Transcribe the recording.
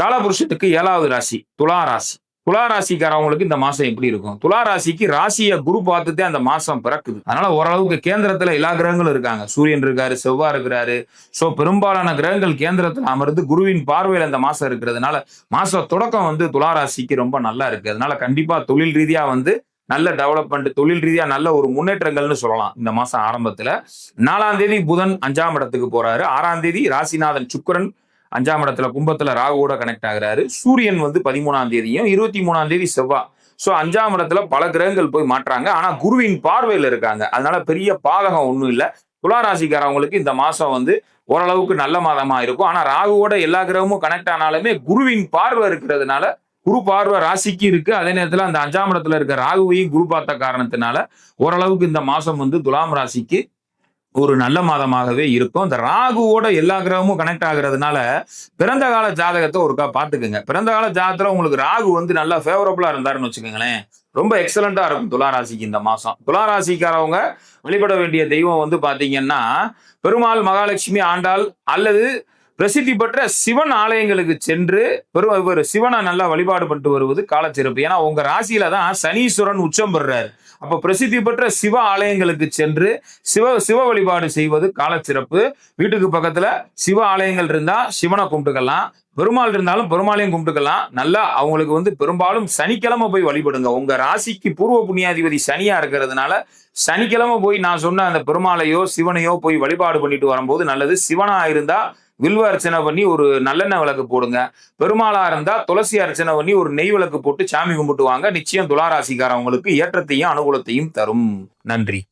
காலபுருஷத்துக்கு ஏழாவது ராசி துலா ராசி. துலா ராசிக்காரவங்களுக்கு இந்த மாசம் எப்படி இருக்கும்? துலா ராசிக்கு ராசியை குரு பார்த்துட்டே அந்த மாசம் பிறக்குது. அதனால ஓரளவுக்கு கேந்திரத்துல எல்லா கிரகங்களும் இருக்காங்க. சூரியன் இருக்காரு செவ்வாய் இருக்கிறாரு. சோ பெரும்பாலான கிரகங்கள் கேந்திரத்துல அமர்ந்து குருவின் பார்வையில் அந்த மாசம் இருக்கிறதுனால மாச தொடக்கம் வந்து துலா ராசிக்கு ரொம்ப நல்லா இருக்கு. அதனால கண்டிப்பா தொழில் ரீதியா வந்து நல்ல டெவலப்மெண்ட் தொழில் ரீதியா நல்ல ஒரு முன்னேற்றங்கள்னு சொல்லலாம் இந்த மாசம் ஆரம்பத்துல. நாலாம் தேதி புதன் அஞ்சாம் இடத்துக்கு போறாரு. ஆறாம் தேதி ராசிநாதன் சுக்கிரன் அஞ்சாம் இடத்துல கும்பத்துல ராகுவோட கனெக்ட் ஆகுறாரு. சூரியன் வந்து பதிமூணாம் தேதியும் இருபத்தி மூணாம் தேதி செவ்வாய் ஸோ அஞ்சாம் இடத்துல பல கிரகங்கள் போய் மாற்றாங்க. ஆனா குருவின் பார்வையில் இருக்காங்க. அதனால பெரிய பாதகம் ஒன்றும் இல்லை. துளாராசிக்காரவங்களுக்கு இந்த மாசம் வந்து ஓரளவுக்கு நல்ல மாதமா இருக்கும். ஆனா ராகுவோட எல்லா கிரகமும் கனெக்ட் ஆனாலுமே குருவின் பார்வை இருக்கிறதுனால குரு பார்வை ராசிக்கு இருக்கு. அதே நேரத்தில் அந்த அஞ்சாம் இடத்துல இருக்க ராகுவையும் குரு பார்த்த காரணத்தினால ஓரளவுக்கு இந்த மாசம் வந்து துலாம் ராசிக்கு ஒரு நல்ல மாதமாகவே இருக்கும். இந்த ராகுவோட எல்லா கிரகமும் கனெக்ட் ஆகுறதுனால பிறந்த கால ஜாதகத்தை ஒருக்கா பார்த்துக்குங்க. பிறந்த கால ஜாதகத்தில் உங்களுக்கு ராகு வந்து நல்லா ஃபேவரபுளாக இருந்தாருன்னு வச்சுக்கோங்களேன். ரொம்ப எக்ஸலண்டா இருக்கும் துளாராசிக்கு இந்த மாதம் துளாராசிக்காரவங்க வழிபட வேண்டிய தெய்வம் வந்து பார்த்தீங்கன்னா பெருமாள் மகாலட்சுமி ஆண்டாள் அல்லது பிரசித்தி பெற்ற சிவன் ஆலயங்களுக்கு சென்று பெரும் இவர் சிவனை நல்லா வழிபாடு பண்ணிட்டு வருவது காலச்சிறப்பு. ஏன்னா உங்க ராசியில தான் சனீஸ்வரன் உச்சம் பெறுறாரு. அப்ப பிரசித்தி பெற்ற சிவ ஆலயங்களுக்கு சென்று சிவ சிவ வழிபாடு செய்வது காலச்சிறப்பு. வீட்டுக்கு பக்கத்துல சிவ ஆலயங்கள் இருந்தா சிவனை கும்பிட்டுக்கலாம். பெருமாள் இருந்தாலும் பெருமாளையும் கும்பிட்டுக்கலாம். நல்லா அவங்களுக்கு வந்து பெரும்பாலும் சனிக்கிழமை போய் வழிபடுங்க. உங்க ராசிக்கு பூர்வ புண்ணியாதிபதி சனியா இருக்கிறதுனால சனிக்கிழமை போய் நான் சொன்ன அந்த பெருமாளையோ சிவனையோ போய் வழிபாடு பண்ணிட்டு வரும்போது நல்லது. சிவனா இருந்தா வில்வ அர்ச்சனை பண்ணி ஒரு நல்லெண்ணெய் விளக்கு போடுங்க. பெருமாளா இருந்தா துளசி அர்ச்சனை பண்ணி ஒரு நெய் விளக்கு போட்டு சாமி கும்பிட்டு வாங்க நிச்சயம் துளாராசிக்காரவங்களுக்கு ஏற்றத்தையும் அனுகூலத்தையும் தரும். நன்றி.